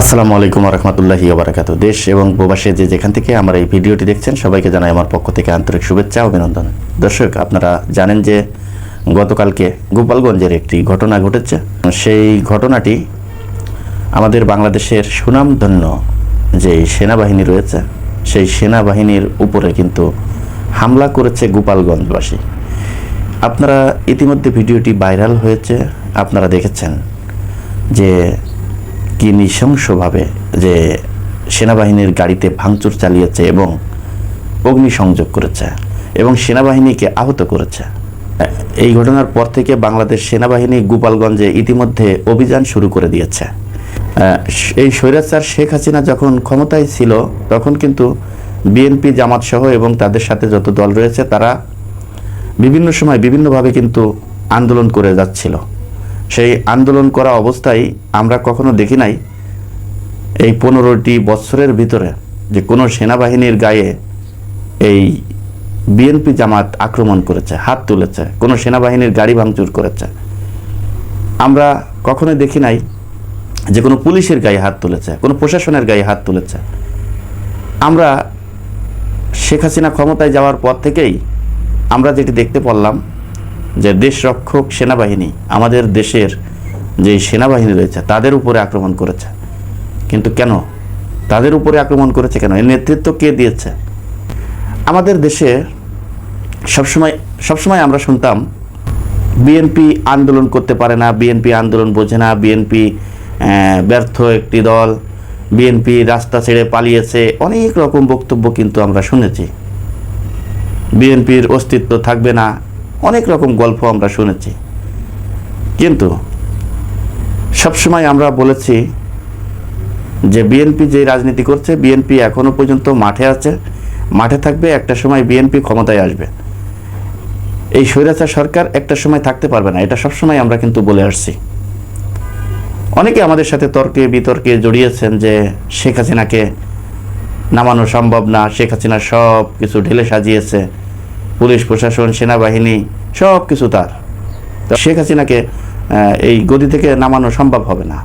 আসসালামু আলাইকুম রহমতুল্লাহি ওবরাকাত দেশ এবং প্রবাসে যে যেখান থেকে আমার এই ভিডিওটি দেখছেন, সবাইকে জানাই আমার পক্ষ থেকে আন্তরিক শুভেচ্ছা অভিনন্দন। দর্শক, আপনারা জানেন যে গতকালকে গোপালগঞ্জের একটি ঘটনা ঘটেছে। সেই ঘটনাটি আমাদের বাংলাদেশের সুনামধন্য যে সেনাবাহিনী রয়েছে, সেই সেনাবাহিনীর উপরে কিন্তু হামলা করেছে গোপালগঞ্জবাসী। আপনারা ইতিমধ্যে ভিডিওটি ভাইরাল হয়েছে। আপনারা দেখেছেন যে কি নৃশংসভাবে যে সেনাবাহিনীর গাড়িতে ভাঙচুর চালিয়েছে এবং অগ্নিসংযোগ করেছে এবং সেনাবাহিনীকে আহত করেছে। এই ঘটনার পর থেকে বাংলাদেশ সেনাবাহিনী গোপালগঞ্জে ইতিমধ্যে অভিযান শুরু করে দিয়েছে। এই স্বৈরাচার শেখ হাসিনা যখন ক্ষমতায় ছিল, তখন কিন্তু বিএনপি, জামাত সহ এবং তাদের সাথে যত দল রয়েছে, তারা বিভিন্ন সময় বিভিন্নভাবে কিন্তু আন্দোলন করে যাচ্ছিল। সেই আন্দোলন করা অবস্থায় আমরা কখনো দেখি নাই এই পনেরোটি বছরের ভিতরে যে কোনো সেনাবাহিনীর গায়ে এই বিএনপি জামাত আক্রমণ করেছে, হাত তুলেছে, কোনো সেনাবাহিনীর গাড়ি ভাঙচুর করেছে। আমরা কখনো দেখি নাই যে কোনো পুলিশের গায়ে হাত তুলেছে, কোনো প্রশাসনের গায়ে হাত তুলেছে। আমরা শেখ হাসিনা ক্ষমতায় যাওয়ার পর থেকেই আমরা যেটি দেখতে পারলাম যে দেশ রক্ষক সেনাবাহিনী আমাদের দেশের যে সেনাবাহিনী রয়েছে, তাদের উপরে আক্রমণ করেছে। কিন্তু কেন? তাদের উপরে আক্রমণ করেছে কেন? এর নেতৃত্ব কে দিয়েছে? আমাদের দেশে সবসময় সবসময় আমরা শুনতাম, বিএনপি আন্দোলন করতে পারে না, বিএনপি আন্দোলন বোঝে না, বিএনপি ব্যর্থ একটি দল, বিএনপি রাস্তা ছেড়ে পালিয়েছে, অনেক রকম বক্তব্য কিন্তু আমরা শুনেছি। বিএনপির অস্তিত্ব থাকবে না অনেক রকম গল্প আমরা শুনেছি। কিন্তু সবসময় আমরা বলেছি যে বিএনপি যে রাজনীতি করছে, বিএনপি এখনও পর্যন্ত মাঠে আছে। মাঠে থাকবে, একটা সময় বিএনপি ক্ষমতায় আসবে। এই স্বৈরাচার সরকার একটা সময় থাকতে পারবে না, এটা সবসময় আমরা কিন্তু বলে আসছি। অনেকে আমাদের সাথে তর্কে বিতর্কে জড়িয়েছেন যে শেখ হাসিনাকে নামানো সম্ভব না, শেখ হাসিনা সব কিছু ঢেলে সাজিয়েছে। পুলিশ, প্রশাসন, সেনাবাহিনী সব কিছু তার শেখ হাসিনাকে এই গদি থেকে নামানো সম্ভব হবে না।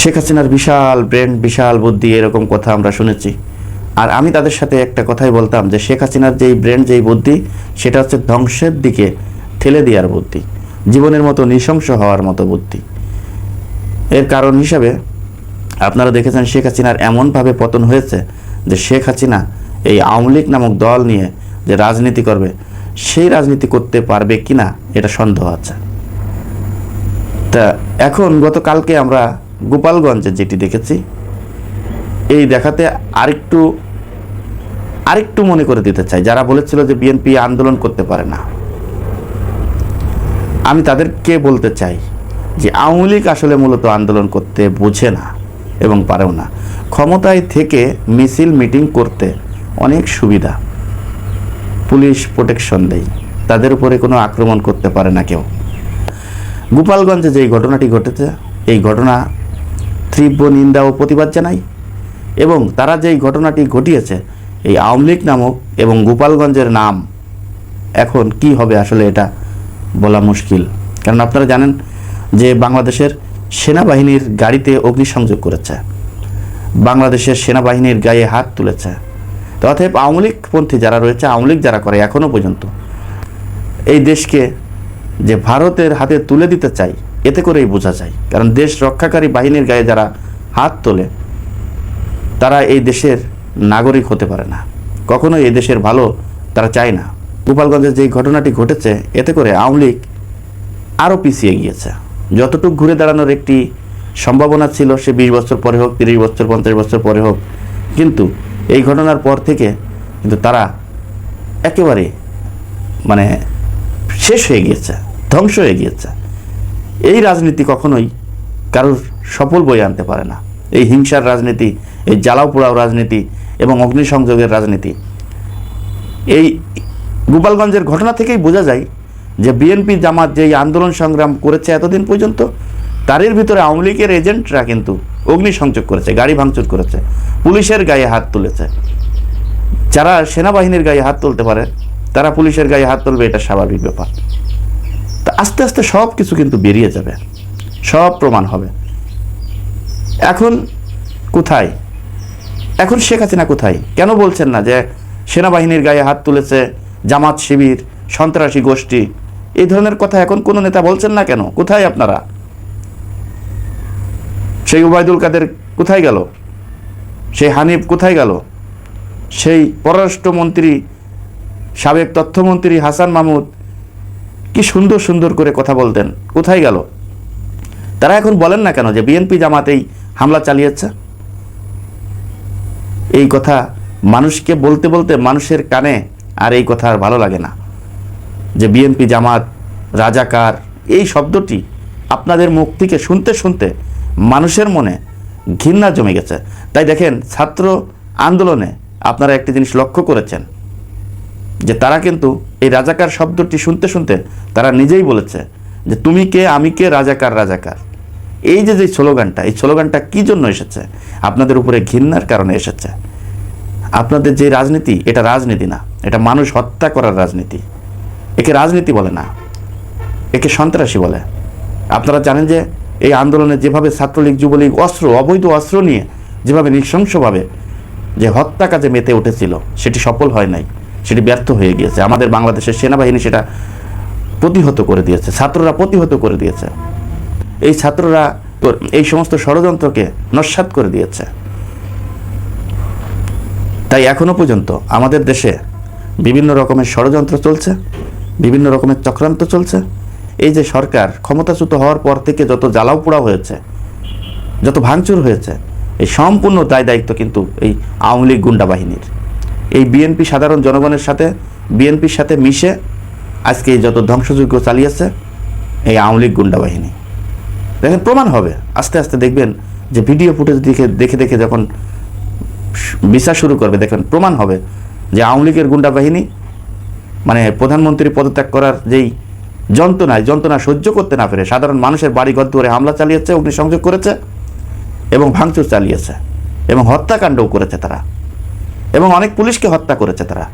শেখ হাসিনার বিশাল ব্রেন, বিশাল বুদ্ধি, এরকম কথা আমরা শুনেছি। আর আমি তাদের সাথে একটা কথাই বলতাম যে, শেখ হাসিনার যেই ব্রেন, যেই বুদ্ধি, সেটা হচ্ছে ধ্বংসের দিকে ঠেলে দেওয়ার বুদ্ধি, জীবনের মতো নৃশংস হওয়ার মতো বুদ্ধি। এর কারণ হিসাবে আপনারা দেখেছেন শেখ হাসিনার এমনভাবে পতন হয়েছে যে, শেখ হাসিনা এই আওয়ামী লীগ নামক দল নিয়ে যে রাজনীতি করবে, সেই রাজনীতি করতে পারবে কিনা এটা সন্দেহ আছে। তা এখন গতকালকে আমরা গোপালগঞ্জে যেটি দেখেছি, এই দেখাতে আরেকটু আরেকটু মনে করে দিতে চাই। যারা বলেছিল যে বিএনপি আন্দোলন করতে পারে না, আমি তাদেরকে বলতে চাই যে আওয়ামী লীগ আসলে মূলত আন্দোলন করতে বোঝে না এবং পারেও না। ক্ষমতায় থেকে মিছিল, মিটিং করতে অনেক সুবিধা। পুলিশ প্রোটেকশন দেয়। তাদের উপরে কোনো আক্রমণ করতে পারে না কেউ। গোপালগঞ্জে যেই ঘটনাটি ঘটেছে, এই ঘটনা তীব্র নিন্দা ও প্রতিবাদ জানাই এবং তারা যেই ঘটনাটি ঘটিয়েছে, এই আওয়ামী লীগ নামক এবং গোপালগঞ্জের নাম, এখন কি হবে আসলে এটা বলা মুশকিল। কারণ আপনারা জানেন যে বাংলাদেশের সেনাবাহিনীর গাড়িতে অগ্নিসংযোগ করেছে। বাংলাদেশের সেনাবাহিনীর গায়ে হাত তুলেছে। তো অতএব আওয়ামী লীগপন্থী যারা রয়েছে, আওয়ামী লীগ যারা করে এখনও পর্যন্ত, এই দেশকে যে ভারতের হাতে তুলে দিতে চাই, এতে করেই বোঝা যায়। কারণ দেশ রক্ষাকারী বাহিনীর গায়ে যারা হাত তোলে, তারা এই দেশের নাগরিক হতে পারে না। কখনোই এই দেশের ভালো তারা চায় না। গোপালগঞ্জে যে ঘটনাটি ঘটেছে, এতে করে আওয়ামী লীগ আরও পিছিয়ে গিয়েছে। যতটুকু ঘুরে দাঁড়ানোর একটি সম্ভাবনা ছিল সে বিশ বছর পরে হোক, তিরিশ বছর, পঞ্চাশ বছর পরে হোক, কিন্তু এই ঘটনার পর থেকে কিন্তু তারা একেবারে মানে শেষ হয়ে গিয়েছে, ধ্বংস হয়ে গিয়েছে। এই রাজনীতি কখনোই কারোর সফল বই আনতে পারে না। এই হিংসার রাজনীতি, এই জ্বালাও পোড়াও রাজনীতি এবং অগ্নিসংযোগের রাজনীতি। এই গোপালগঞ্জের ঘটনা থেকেই বোঝা যায় যে বিএনপি জামাত যে আন্দোলন সংগ্রাম করেছে এতদিন পর্যন্ত তারের ভিতরে আওয়ামী লীগের এজেন্টরা কিন্তু অগ্নিসংযোগ করেছে, গাড়ি ভাঙচুর করেছে, পুলিশের গায়ে হাত তুলেছে। যারা সেনাবাহিনীর গায়ে হাত তুলতে পারে, তারা পুলিশের গায়ে হাত তুলবে, এটা স্বাভাবিক ব্যাপার। তা আস্তে আস্তে সব কিছু কিন্তু বেরিয়ে যাবে, সব প্রমাণ হবে। এখন কোথায়? এখন শেখ হাসিনা কোথায়? কেন বলছেন না যে সেনাবাহিনীর গায়ে হাত তুলেছে, জামাত শিবির, সন্ত্রাসী গোষ্ঠী? এই ধরনের কথা এখন কোনো নেতা বলছেন না কেন? কোথায় আপনারা? সেই উবায়দুল কাদের কোথায় গেল? সেই হানিফ কোথায় গেল? সেই পররাষ্ট্রমন্ত্রী, সাবেক তথ্যমন্ত্রী হাসান মাহমুদ কি সুন্দর সুন্দর করে কথা বলতেন। কোথায় গেল? তারা এখন বলেন না কেন যে বিএনপি জামাতেই হামলা চালিয়েছে? এই কথা মানুষকে বলতে বলতে মানুষের কানে আর এই কথা আর ভালো লাগে না। যে বিএনপি জামাত, রাজাকার, এই শব্দটি আপনাদের মুখ থেকে শুনতে শুনতে মানুষের মনে ঘৃণা জমে গেছে। তাই দেখেন, ছাত্র আন্দোলনে আপনারা একটি জিনিস লক্ষ্য করেছেন, যে তারা কিন্তু এই রাজাকার শব্দটি শুনতে শুনতে তারা নিজেই বলেছে, যে তুমি কে, আমি কে, রাজাকার রাজাকার? এই যে যে স্লোগানটা, এই স্লোগানটা কি জন্য এসেছে? আপনাদের উপরে ঘৃণার কারণে এসেছে। আপনাদের যে রাজনীতি, এটা রাজনীতি না, এটা মানুষ হত্যা করার রাজনীতি। একে রাজনীতি বলে না, একে সন্ত্রাসী বলে। আপনারা জানেন যে এই আন্দোলনে যেভাবে ছাত্রলীগ, যুবলীগ অস্ত্র, অবৈধ অস্ত্র নিয়ে যেভাবে নৃশংসভাবে যে হত্যা কাজে মেতে উঠেছিল, সেটি সফল হয় নাই, সেটি ব্যর্থ হয়ে গিয়েছে। আমাদের বাংলাদেশের সেনাবাহিনী সেটা প্রতিহত করে দিয়েছে, ছাত্ররা প্রতিহত করে দিয়েছে। এই ছাত্ররা এই সমস্ত ষড়যন্ত্রকে নস্বাত করে দিয়েছে। তাই এখনও পর্যন্ত আমাদের দেশে বিভিন্ন রকমের ষড়যন্ত্র চলছে, বিভিন্ন রকমের চক্রান্ত চলছে এই যে সরকার ক্ষমতাচ্যুত হওয়ার পর থেকে যত জ্বালাও পোড়া হয়েছে, যত ভাঙচুর হয়েছে, এই সম্পূর্ণ দায় দায়িত্ব কিন্তু এই আওয়ামী লীগ গুন্ডা বাহিনীর। এই বিএনপি সাধারণ জনগণের সাথে, বিএনপির সাথে মিশে আজকে যত ধ্বংসযজ্ঞ চালিয়েছে, এই আওয়ামী লীগ গুন্ডা বাহিনী। দেখেন প্রমাণ হবে, আস্তে আস্তে দেখবেন যে ভিডিও ফুটেজ দেখে দেখে দেখে যখন বিচার শুরু করবে, দেখবেন প্রমাণ হবে যে আওয়ামী লীগের গুন্ডা বাহিনী মানে প্রধানমন্ত্রী পদত্যাগ করার যেই যন্ত্রণায়, যন্ত্রণা সহ্য করতে না পেরে সাধারণ মানুষের বাড়ি ঘর দুয়ারে হামলা চালিয়েছে, অগ্নিসংযোগ করেছে এবং ভাঙচুর চালিয়েছে এবং হত্যাকাণ্ডও করেছে তারা এবং অনেক পুলিশকে হত্যা করেছে তারা।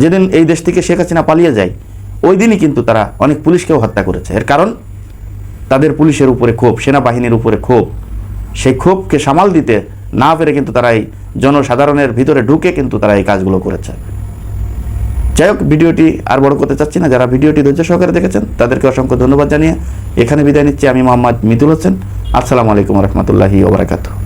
যেদিন এই দেশ থেকে শেখ হাসিনা পালিয়ে যায়, ওই দিনই কিন্তু তারা অনেক পুলিশকেও হত্যা করেছে। এর কারণ, তাদের পুলিশের উপরে ক্ষোভ, সেনাবাহিনীর উপরে ক্ষোভ। সেই ক্ষোভকে সামাল দিতে না পেরে কিন্তু তারা এই জনসাধারণের ভিতরে ঢুকে কিন্তু তারা এই কাজগুলো করেছে। যাই হোক, ভিডিওটি আর বড় করতে চাচ্ছি না। যারা ভিডিওটি ধৈর্য সহকারে দেখেছেন, তাদেরকে অসংখ্য ধন্যবাদ জানিয়ে এখানে বিদায় নিচ্ছি। আমি মোহাম্মদ মিতুল হোসেন। আসসালামু আলাইকুম রহমতুল্লাহি ওবরাকাতু